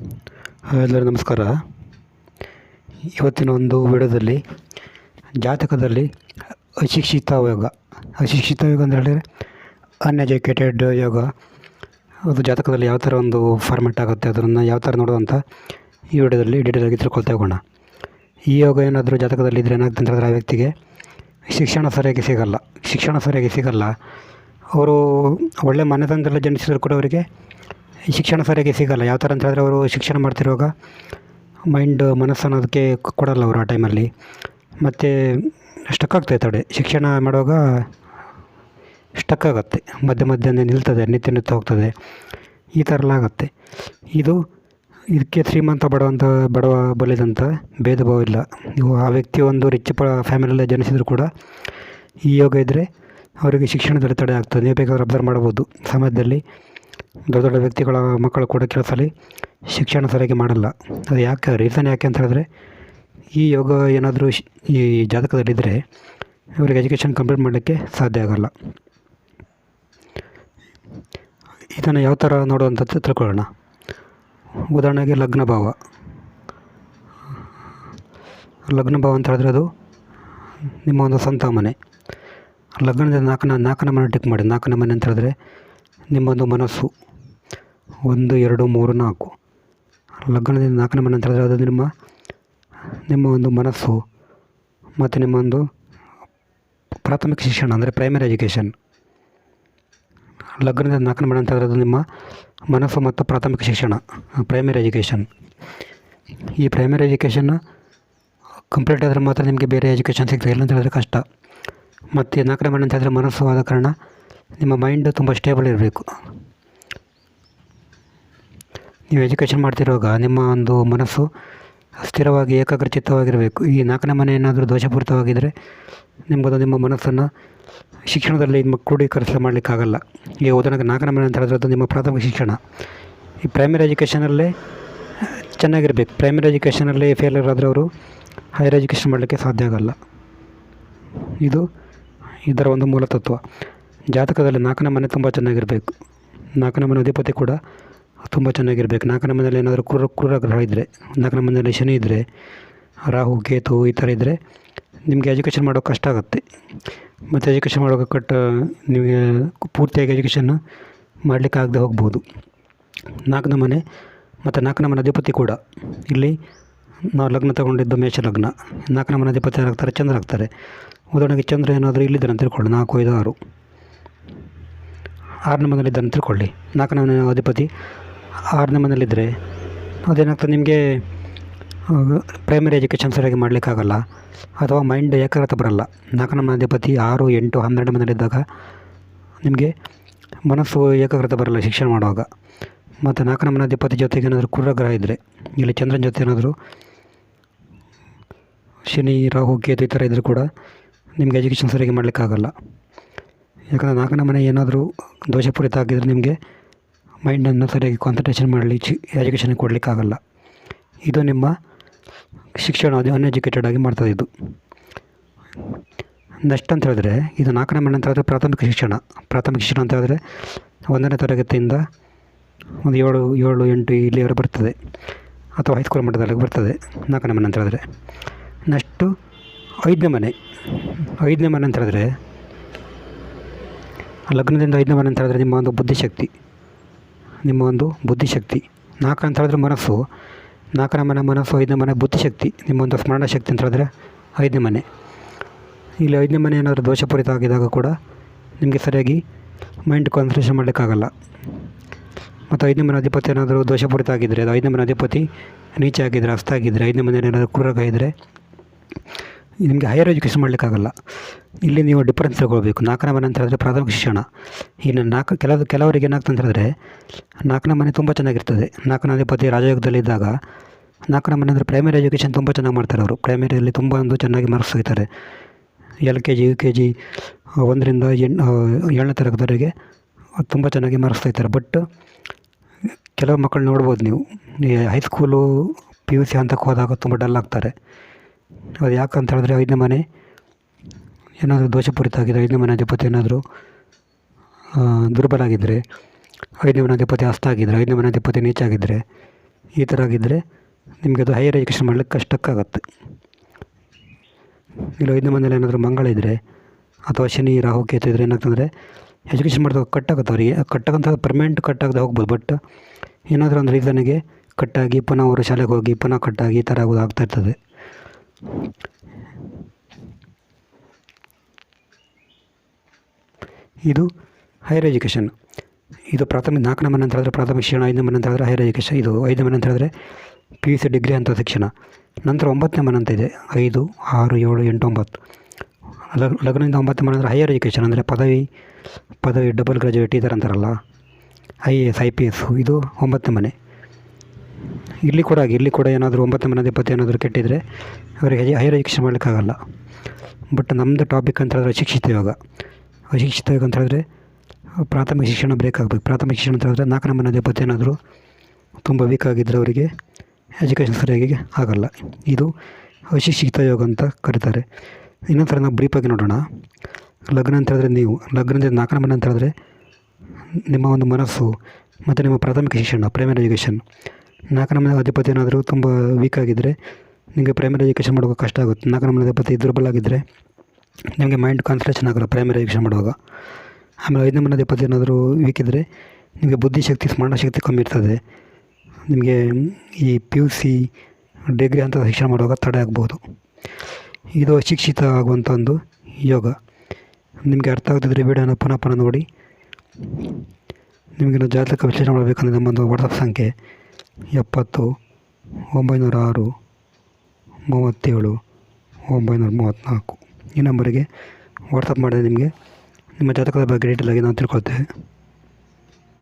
ಎಲ್ಲರಿಗೂ ನಮಸ್ಕಾರ. ಇವತ್ತಿನ ಒಂದು ವಿಡಿಯೋದಲ್ಲಿ ಜಾತಕದಲ್ಲಿ ಅಶಿಕ್ಷಿತ ಯೋಗ. ಅಶಿಕ್ಷಿತ ಯೋಗ ಅಂತ ಹೇಳಿದರೆ ಅನ್ಎಜುಕೇಟೆಡ್ ಯೋಗ. ಅದು ಜಾತಕದಲ್ಲಿ ಯಾವ ಥರ ಒಂದು ಫಾರ್ಮೆಟ್ ಆಗುತ್ತೆ, ಅದನ್ನು ಯಾವ ಥರ ನೋಡೋದಂತ ಈ ವಿಡಿಯೋದಲ್ಲಿ ಡೀಟೇಲ್ ಆಗಿ ತಿಳ್ಕೊಳ್ತಾ ಹೋಗೋಣ. ಈ ಯೋಗ ಏನಾದರೂ ಜಾತಕದಲ್ಲಿ ಇದ್ದರೆ ಏನಾಗ್ತದೆ ಅಂತಂದರೆ ಆ ವ್ಯಕ್ತಿಗೆ ಶಿಕ್ಷಣ ಸರಿಯಾಗಿ ಸಿಗಲ್ಲ. ಶಿಕ್ಷಣ ಸರಿಯಾಗಿ ಸಿಗಲ್ಲ. ಅವರು ಒಳ್ಳೆ ಮನೆತನದಲ್ಲಿ ಜನಿಸಿದ್ರು ಕೂಡ ಅವರಿಗೆ ಶಿಕ್ಷಣ ಸರಿಯಾಗಿ ಸಿಗಲ್ಲ. ಯಾವ ಥರ ಅಂತ ಹೇಳಿದ್ರೆ ಅವರು ಶಿಕ್ಷಣ ಮಾಡ್ತಿರುವಾಗ ಮೈಂಡ್ ಮನಸ್ಸು ಅನ್ನೋದಕ್ಕೆ ಕೊಡಲ್ಲ ಅವರು ಆ ಟೈಮಲ್ಲಿ ಮತ್ತು ಸ್ಟಕ್ ಆಗ್ತದೆ ತಡೆ. ಶಿಕ್ಷಣ ಮಾಡುವಾಗ ಸ್ಟಕ್ ಆಗುತ್ತೆ. ಮಧ್ಯ ಮಧ್ಯೆ ನಿಲ್ತದೆ, ನಿತ್ಯ ನಿತ್ಯ ಹೋಗ್ತದೆ. ಈ ಥರ ಎಲ್ಲ ಆಗುತ್ತೆ. ಇದು ಇದಕ್ಕೆ ಶ್ರೀಮಂತ ಬಡವಂತ, ಬಡವ ಬಲಿದಂಥ ಭೇದ ಭಾವ ಇಲ್ಲ. ನೀವು ಆ ವ್ಯಕ್ತಿ ಒಂದು ರಿಚ್ ಪ ಫ್ಯಾಮಿಲಿಯಲ್ಲೇ ಜನಿಸಿದ್ರು ಕೂಡ ಈ ಯೋಗ ಇದ್ದರೆ ಅವರಿಗೆ ಶಿಕ್ಷಣದಲ್ಲಿ ತಡೆ ಆಗ್ತದೆ. ನೀವು ಬೇಕಾದ್ರೆ ಅಬ್ಸರ್ವ್ ಮಾಡ್ಬೋದು ಸಮಾಜದಲ್ಲಿ ದೊಡ್ಡ ದೊಡ್ಡ ವ್ಯಕ್ತಿಗಳ ಮಕ್ಕಳು ಕೂಡ ಕೆಲಸದಲ್ಲಿ ಶಿಕ್ಷಣ ಸರಿಯಾಗಿ ಮಾಡಲ್ಲ. ಅದು ಯಾಕೆ ರೀಸನ್ ಯಾಕೆ ಅಂತ ಹೇಳಿದ್ರೆ, ಈ ಯೋಗ ಏನಾದರೂ ಈ ಜಾತಕದಲ್ಲಿದ್ದರೆ ಇವರಿಗೆ ಎಜುಕೇಷನ್ ಕಂಪ್ಲೀಟ್ ಮಾಡಲಿಕ್ಕೆ ಸಾಧ್ಯ ಆಗಲ್ಲ. ಇದನ್ನು ಯಾವ ಥರ ನೋಡುವಂಥದ್ದು ತಿಳ್ಕೊಳ್ಳೋಣ. ಉದಾಹರಣೆಗೆ ಲಗ್ನ ಭಾವ. ಲಗ್ನ ಭಾವ ಅಂತ ಹೇಳಿದ್ರೆ ಅದು ನಿಮ್ಮ ಒಂದು ಸ್ವಂತ ಮನೆ ಲಗ್ನದ ನಾಲ್ಕನ, ನಾಲ್ಕನೇ ಮನೆ ಟಿಕ್ ಮಾಡಿ, ನಾಲ್ಕನೇ ಮನೆ ಅಂತ ಹೇಳಿದ್ರೆ ನಿಮ್ಮೊಂದು ಮನಸ್ಸು. ಒಂದು, ಎರಡು, ಮೂರು, ನಾಲ್ಕು. ಲಗ್ನದಿಂದ ನಾಲ್ಕನೇ ಮನೆ ಅಂತ ಹೇಳಿದ್ರೆ ಅದು ನಿಮ್ಮ ನಿಮ್ಮ ಒಂದು ಮನಸ್ಸು ಮತ್ತು ನಿಮ್ಮ ಒಂದು ಪ್ರಾಥಮಿಕ ಶಿಕ್ಷಣ ಅಂದರೆ ಪ್ರೈಮರಿ ಎಜುಕೇಷನ್ ಲಗ್ನದಿಂದ ನಾಲ್ಕನೇ ಮನೆ ಅಂತ ಹೇಳಿದ್ರೆ ಅದು ನಿಮ್ಮ ಮನಸ್ಸು ಮತ್ತು ಪ್ರಾಥಮಿಕ ಶಿಕ್ಷಣ ಪ್ರೈಮರಿ ಎಜುಕೇಷನ್ ಈ ಪ್ರೈಮರಿ ಎಜುಕೇಷನ್ನ ಕಂಪ್ಲೀಟ್ ಆದರೆ ಮಾತ್ರ ನಿಮಗೆ ಬೇರೆ ಎಜುಕೇಷನ್ ಸಿಗ್ತದೆ. ಇಲ್ಲ ಅಂತ ಹೇಳಿದ್ರೆ ಕಷ್ಟ. ಮತ್ತು ನಾಲ್ಕನೇ ಮನೆ ಅಂತ ಹೇಳಿದ್ರೆ ಮನಸ್ಸು ಆದ ಕಾರಣ ನಿಮ್ಮ ಮೈಂಡು ತುಂಬ ಸ್ಟೇಬಲ್ ಇರಬೇಕು. ನೀವು ಎಜುಕೇಷನ್ ಮಾಡ್ತಿರುವಾಗ ನಿಮ್ಮ ಒಂದು ಮನಸ್ಸು ಸ್ಥಿರವಾಗಿ, ಏಕಾಗ್ರಚಿತ್ತವಾಗಿರಬೇಕು. ಈ ನಾಲ್ಕನೇ ಮನೆ ಏನಾದರೂ ದೋಷಪೂರಿತವಾಗಿದ್ದರೆ ನಿಮ್ಮದು ನಿಮ್ಮ ಮನಸ್ಸನ್ನು ಶಿಕ್ಷಣದಲ್ಲಿ ನಿಮ್ಮ ಕ್ರೋಢೀಕರಿಸ ಮಾಡಲಿಕ್ಕಾಗಲ್ಲ. ಈಗ ಉದಾಹರಣೆಗೆ ನಾಲ್ಕನೇ ಮನೆ ಅಂತ ಹೇಳಿದ್ರೆ ನಿಮ್ಮ ಪ್ರಾಥಮಿಕ ಶಿಕ್ಷಣ. ಈ ಪ್ರೈಮರಿ ಎಜುಕೇಷನಲ್ಲೇ ಚೆನ್ನಾಗಿರಬೇಕು. ಪ್ರೈಮರಿ ಎಜುಕೇಷನಲ್ಲಿ ಫೇಲ್ಯೂರ್ ಆದರೆ ಅವರು ಹೈಯರ್ ಎಜುಕೇಷನ್ ಮಾಡಲಿಕ್ಕೆ ಸಾಧ್ಯ ಆಗಲ್ಲ. ಇದು ಇದರ ಒಂದು ಮೂಲ ತತ್ವ. ಜಾತಕದಲ್ಲಿ ನಾಲ್ಕನೇ ಮನೆ ತುಂಬ ಚೆನ್ನಾಗಿರಬೇಕು. ನಾಲ್ಕನೇ ಮನೆ ಅಧಿಪತಿ ಕೂಡ ತುಂಬ ಚೆನ್ನಾಗಿರಬೇಕು. ನಾಲ್ಕನೇ ಮನೆಯಲ್ಲಿ ಏನಾದರೂ ಕ್ರೂರ ಕ್ರೂರ ಗ್ರಹ ಇದ್ದರೆ ನಾಲ್ಕನೇ ಮನೆಯಲ್ಲಿ ಶನಿ ಇದ್ದರೆ ರಾಹು, ಕೇತು ಈ ಥರ ಇದ್ದರೆ ನಿಮಗೆ ಎಜುಕೇಷನ್ ಮಾಡೋಕ್ಕೆ ಕಷ್ಟ ಆಗುತ್ತೆ. ಮತ್ತು ಎಜುಕೇಷನ್ ಮಾಡೋಕೆ ಕಟ್ಟ ನಿಮಗೆ ಪೂರ್ತಿಯಾಗಿ ಎಜುಕೇಷನ್ ಮಾಡಲಿಕ್ಕೆ ಆಗದೆ ಹೋಗ್ಬೋದು. ನಾಲ್ಕನೇ ಮನೆ ಮತ್ತು ನಾಲ್ಕನೇ ಮನೆ ಅಧಿಪತಿ ಕೂಡ ಇಲ್ಲಿ ನಾವು ಲಗ್ನ ತಗೊಂಡಿದ್ದು ಮೇಷ ಲಗ್ನ ನಾಲ್ಕನೇ ಮನೆ ಅಧಿಪತಿ ಏನಾಗ್ತಾರೆ ಚಂದ್ರ ಆಗ್ತಾರೆ. ಉದಾಹರಣೆಗೆ ಚಂದ್ರ ಏನಾದರೂ ಇಲ್ಲಿದ್ದಾರೆ ಅಂತ ತಿಳ್ಕೊಳ್ಳಿ ನಾಲ್ಕು, ಐದು, ಆರು. ಆರನೇ ಮನೇಲಿದ್ದಾನೆ ಅಂತ ತಿಳ್ಕೊಳ್ಳಿ. ನಾಲ್ಕನೇ ಮನೆ ಅಧಿಪತಿ ಆರನೇ ಮನೆಯಲ್ಲಿದ್ದರೆ ಅದೇನಾಗ್ತದೆ, ನಿಮಗೆ ಪ್ರೈಮರಿ ಎಜುಕೇಷನ್ ಸರಿಯಾಗಿ ಮಾಡಲಿಕ್ಕಾಗಲ್ಲ ಅಥವಾ ಮೈಂಡ್ ಏಕಾಗ್ರತೆ ಬರಲ್ಲ. ನಾಲ್ಕನೇ ಮನೆ ಅಧಿಪತಿ ಆರು, ಎಂಟು, ಹನ್ನೆರಡು ಮನೇಲಿದ್ದಾಗ ನಿಮಗೆ ಮನಸ್ಸು ಏಕಾಗ್ರತೆ ಬರಲ್ಲ ಶಿಕ್ಷಣ ಮಾಡುವಾಗ. ಮತ್ತು ನಾಲ್ಕನೇ ಮನೆ ಅಧಿಪತಿ ಜೊತೆಗೆ ಏನಾದರೂ ಕುರ್ರಗ್ರಹ ಇದ್ದರೆ ಇಲ್ಲಿ ಚಂದ್ರನ ಜೊತೆ ಏನಾದರೂ ಶನಿ, ರಾಹು, ಕೇತು ಈ ಥರ ಇದ್ದರೂ ಕೂಡ ನಿಮಗೆ ಎಜುಕೇಷನ್ ಸರಿಯಾಗಿ ಮಾಡಲಿಕ್ಕಾಗಲ್ಲ. ಯಾಕಂದರೆ ನಾಲ್ಕನೇ ಮನೆ ಏನಾದರೂ ದೋಷಪೂರಿತ ಆಗಿದ್ದರೆ ನಿಮಗೆ ಮೈಂಡನ್ನು ಸರಿಯಾಗಿ ಕಾನ್ಸಂಟ್ರೇಷನ್ ಮಾಡಲಿ ಚಿ ಎಜುಕೇಷನ್ ಕೊಡಲಿಕ್ಕಾಗಲ್ಲ. ಇದು ನಿಮ್ಮ ಶಿಕ್ಷಣ ಅದು ಅನ್ಎಜುಕೇಟೆಡ್ ಆಗಿ ಮಾಡ್ತದೆ ಇದು ನೆಕ್ಸ್ಟ್ ಅಂತ ಹೇಳಿದ್ರೆ, ಇದು ನಾಲ್ಕನೇ ಮನೆ ಅಂತ ಹೇಳಿದ್ರೆ ಪ್ರಾಥಮಿಕ ಶಿಕ್ಷಣ. ಪ್ರಾಥಮಿಕ ಶಿಕ್ಷಣ ಅಂತ ಹೇಳಿದ್ರೆ ಒಂದನೇ ತರಗತಿಯಿಂದ ಒಂದು ಏಳು ಏಳು, ಎಂಟು ಇಲ್ಲಿವರೆಗೆ ಬರ್ತದೆ. ಅಥವಾ ಹೈಸ್ಕೂಲ್ ಮಟ್ಟದಲ್ಲಿ ಬರ್ತದೆ ನಾಲ್ಕನೇ ಮನೆ ಅಂತ ಹೇಳಿದ್ರೆ. ನೆಕ್ಸ್ಟು ಐದನೇ ಮನೆ. ಐದನೇ ಮನೆ ಅಂತ ಹೇಳಿದ್ರೆ ಲಗ್ನದಿಂದ ಐದನೇ ಮನೆ ಅಂತ ಹೇಳಿದ್ರೆ ನಿಮ್ಮ ಒಂದು ಬುದ್ಧಿಶಕ್ತಿ. ನಿಮ್ಮ ಒಂದು ಬುದ್ಧಿಶಕ್ತಿ. ನಾಲ್ಕು ಅಂತ ಹೇಳಿದ್ರೆ ಮನಸ್ಸು. ನಾಲ್ಕನೇ ಮನೆ ಮನಸ್ಸು, ಐದನೇ ಮನೆ ಬುದ್ಧಿಶಕ್ತಿ. ನಿಮ್ಮ ಒಂದು ಸ್ಮರಣ ಶಕ್ತಿ ಅಂತ ಹೇಳಿದ್ರೆ ಐದನೇ ಮನೆ. ಇಲ್ಲಿ ಐದನೇ ಮನೆ ಏನಾದರೂ ದೋಷಪೂರಿತ ಆಗಿದಾಗ ಕೂಡ ನಿಮಗೆ ಸರಿಯಾಗಿ ಮೈಂಡ್ ಕಾನ್ಸಂಟ್ರೇಷನ್ ಮಾಡಲಿಕ್ಕಾಗಲ್ಲ. ಮತ್ತು ಐದನೇ ಮನೆ ಅಧಿಪತಿ ಏನಾದರೂ ದೋಷಪೂರಿತ ಆಗಿದ್ದರೆ ಅದು ಐದನೇ ಮನೆ ಅಧಿಪತಿ ನೀಚೆ ಆಗಿದ್ದರೆ ಅಸ್ತ ಆಗಿದ್ದರೆ ಐದನೇ ಮನೆ ಏನಾದರೂ ಕ್ರೂರಗ ಇದ್ದರೆ ನಿಮಗೆ ಹೈಯರ್ ಎಜುಕೇಷನ್ ಮಾಡಲಿಕ್ಕಾಗಲ್ಲ. ಇಲ್ಲಿ ನೀವು ಡಿಫ್ರೆನ್ಸ್ ತಗೊಳ್ಬೇಕು ನಾಲ್ಕನೇ ಮನೆ ಅಂತ ಹೇಳಿದ್ರೆ ಪ್ರಾಥಮಿಕ ಶಿಕ್ಷಣ. ಇನ್ನು ನಾಲ್ಕು, ಕೆಲವು, ಕೆಲವರಿಗೆ ಏನಾಗ್ತದೆ ಅಂತ ಹೇಳಿದ್ರೆ ನಾಲ್ಕನೇ ಮನೆ ತುಂಬ ಚೆನ್ನಾಗಿರ್ತದೆ. ನಾಲ್ಕನೇ ಅಧಿಪತಿ ರಾಜಯೋಗದಲ್ಲಿದ್ದಾಗ ನಾಲ್ಕನೇ ಮನೆ ಅಂದರೆ ಪ್ರೈಮರಿ ಎಜುಕೇಷನ್ ತುಂಬ ಚೆನ್ನಾಗಿ ಮಾಡ್ತಾರೆ ಅವರು. ಪ್ರೈಮರಿಯಲ್ಲಿ ತುಂಬ ಒಂದು ಚೆನ್ನಾಗಿ ಮಾರ್ಕ್ಸ್ ತೆಗಿತಾರೆ. L K G, U K G, ಒಂದರಿಂದ ಎಂಟು ಏಳನೇ ತರಗತಿವರೆಗೆ ತುಂಬ ಚೆನ್ನಾಗಿ ಮಾರ್ಕ್ಸ್ ತೆಗಿತಾರೆ. ಬಟ್ ಕೆಲವು ಮಕ್ಕಳು ನೋಡ್ಬೋದು ನೀವು. ಹೈಸ್ಕೂಲು ಪಿ ಯು ಸಿ ಹಂತಕ್ಕೆ ಹೋದಾಗ ತುಂಬ ಡಲ್ ಆಗ್ತಾರೆ. ಅದು ಯಾಕಂತ ಹೇಳಿದ್ರೆ ಐದನೇ ಮನೆ, ಏನಾದರೂ ದೋಷಪೂರಿತ ಆಗಿದೆ ಐದನೇ ಮನೆ ಅಧಿಪತಿ ಏನಾದರೂ ದುರ್ಬಲ ಆಗಿದ್ದರೆ, ಐದನೇ ಮನೆ ಅಧಿಪತಿ ಅಸ್ತ ಆಗಿದ್ದರೆ, ಐದನೇ ಮನೆ ಅಧಿಪತಿ ನೀಚ ಆಗಿದ್ದರೆ, ಈ ಥರ ಆಗಿದ್ದರೆ ನಿಮಗೆ ಅದು ಹೈಯರ್ ಎಜುಕೇಷನ್ ಮಾಡಲಿಕ್ಕೆ ಕಷ್ಟಕ್ಕಾಗತ್ತೆ. ಇಲ್ಲ, ಐದನೇ ಮನೇಲಿ ಏನಾದರೂ ಮಂಗಳ ಇದ್ದರೆ ಅಥವಾ ಶನಿ, ರಾಹು, ಕೇತು ಇದ್ದರೆ ಏನಾಗ್ತಂದರೆ ಎಜುಕೇಷನ್ ಮಾಡಿದಾಗ ಕಟ್ಟಾಗುತ್ತೆ ಅವರಿಗೆ. ಕಟ್ಟಾಗಂತ ಪರ್ಮನೆಂಟ್ ಕಟ್ಟಾಗದೆ ಹೋಗ್ಬೋದು ಬಟ್ ಏನಾದರೂ ಒಂದು ರೀಸನಿಗೆ ಕಟ್ಟಾಗಿ ಪುನಃ ಅವರು ಶಾಲೆಗೆ ಹೋಗಿ ಪುನಃ ಕಟ್ಟಾಗಿ ಈ ಥರ ಆಗೋದು ಆಗ್ತಾ ಇರ್ತದೆ. ಇದು ಹೈಯರ್ ಎಜುಕೇಷನ್ ಇದು ಪ್ರಾಥಮಿಕ ನಾಲ್ಕನೇ ಮನೆ ಅಂತ ಹೇಳಿದ್ರೆ ಪ್ರಾಥಮಿಕ ಶಿಕ್ಷಣ, ಐದನೇ ಮನೆ ಅಂತ ಹೇಳಿದ್ರೆ ಹೈಯರ್ ಎಜುಕೇಷನ್ ಇದು ಐದು ಮನೆ ಅಂತ ಹೇಳಿದ್ರೆ ಪಿ ಯು ಸಿ ಡಿಗ್ರಿ ಅಂತ ಶಿಕ್ಷಣ. ನಂತರ ಒಂಬತ್ತನೇ ಮನೆ ಅಂತ ಇದೆ. ಐದು, ಆರು, ಏಳು, ಎಂಟು, ಒಂಬತ್ತು. ಲಗ್, ಲಗ್ನದಿಂದ ಒಂಬತ್ತನೇ ಮನೆ ಅಂದರೆ ಹೈಯರ್ ಎಜುಕೇಷನ್ ಅಂದರೆ ಪದವಿ ಪದವಿ ಡಬಲ್ ಗ್ರಾಜುಯೇಟ್ ಈ ಥರ ಅಂತಾರಲ್ಲ. I A S I P S ಇದು ಒಂಬತ್ತನೇ ಮನೆ. ಇಲ್ಲಿ ಕೂಡ ಹಾಗೆ, ಇಲ್ಲಿ ಕೂಡ ಏನಾದರೂ ಒಂಬತ್ತು ಮನೆ ಏನಾದರೂ ಕೆಟ್ಟಿದ್ರೆ ಅವರಿಗೆ ಹೈಯರ್ ಎಜುಕೇಷನ್ ಮಾಡಲಿಕ್ಕಾಗಲ್ಲ. ಬಟ್ ನಮ್ಮದು ಟಾಪಿಕ್ ಅಂತ ಹೇಳಿದ್ರೆ ಅಶಿಕ್ಷಿತ ಯೋಗ. ಅಶಿಕ್ಷಿತ ಯೋಗ ಅಂತ ಹೇಳಿದ್ರೆ ಪ್ರಾಥಮಿಕ ಶಿಕ್ಷಣ ಬ್ರೇಕ್ ಆಗಬೇಕು ಪ್ರಾಥಮಿಕ ಶಿಕ್ಷಣ ಅಂತ ಹೇಳಿದ್ರೆ ನಾಲ್ಕನೇ ಮನೆ ಅಧಿಪತಿ ಏನಾದರೂ ತುಂಬ ವೀಕ್ ಆಗಿದ್ದರೆ ಅವರಿಗೆ ಎಜುಕೇಷನ್ ಸರಿಯಾಗಿ ಆಗಲ್ಲ. ಇದು ಅಶಿಕ್ಷಿತ ಯೋಗ ಅಂತ ಕರೀತಾರೆ. ಇನ್ನೊಂದು ಥರ ನಾವು ಬ್ರೀಫಾಗಿ ನೋಡೋಣ. ಲಗ್ನ ಅಂತ ಹೇಳಿದ್ರೆ ನೀವು ಲಗ್ನದ ನಾಲ್ಕನೇ ಮನೆ ಅಂತ ಹೇಳಿದ್ರೆ ನಿಮ್ಮ ಒಂದು ಮನಸ್ಸು ಮತ್ತು ನಿಮ್ಮ ಪ್ರಾಥಮಿಕ ಶಿಕ್ಷಣ ಪ್ರೈಮರಿ ಎಜುಕೇಷನ್ ನಾಲ್ಕನೇ ಮನೆ ಅಧಿಪತಿ ಏನಾದರೂ ತುಂಬ ವೀಕ್ ಆಗಿದ್ದರೆ ನಿಮಗೆ ಪ್ರೈಮರಿ ಎಜುಕೇಷನ್ ಮಾಡುವಾಗ ಕಷ್ಟ ಆಗುತ್ತೆ. ನಾಲ್ಕನೇ ಮನೆ ಅಧಿಪತಿ ದುರ್ಬಲ ಆಗಿದ್ದರೆ ನಿಮಗೆ ಮೈಂಡ್ ಕಾನ್ಸಂಟ್ರೇಷನ್ ಆಗಲ್ಲ ಪ್ರೈಮರಿ ಎಜುಕೇಷನ್ ಮಾಡುವಾಗ. ಆಮೇಲೆ ಐದನೇ ಮನೆ ಅಧಿಪತಿ ಏನಾದರೂ ವೀಕ್ ಇದ್ದರೆ ನಿಮಗೆ ಬುದ್ಧಿಶಕ್ತಿ ಸ್ಮರಣ ಶಕ್ತಿ ಕಮ್ಮಿ ಇರ್ತದೆ. ನಿಮಗೆ ಈ ಪಿ ಯು ಸಿ ಡಿಗ್ರಿ ಅಂತ ಶಿಕ್ಷಣ ಮಾಡುವಾಗ ತಡೆ ಆಗ್ಬೋದು. ಇದು ಶಿಕ್ಷಿತ ಆಗುವಂಥ ಒಂದು ಯೋಗ. ನಿಮಗೆ ಅರ್ಥ ಆಗ್ತಿದ್ರೆ ವಿಡಿಯೋನ ಪುನಃ ಪುನಃ ನೋಡಿ. ನಿಮಗೆ ನಾವು ಜಾತಕ ವಿಶ್ಲೇಷಣೆ ಮಾಡಬೇಕಂದ್ರೆ ನಮ್ಮೊಂದು ವಾಟ್ಸಪ್ ಸಂಖ್ಯೆ ಎಪ್ಪತ್ತು ಒಂಬೈನೂರ ಆರು ಮೂವತ್ತೇಳು ಒಂಬೈನೂರ ಮೂವತ್ತ್ನಾಲ್ಕು ಈ ನಂಬರಿಗೆ ವಾಟ್ಸಪ್ ಮಾಡಿದರೆ ನಿಮಗೆ ನಿಮ್ಮ ಜಾತಕದ ಬಗ್ಗೆ ಡೀಟೇಲಾಗಿ ನಾವು ತಿಳ್ಕೊಳ್ತೇವೆ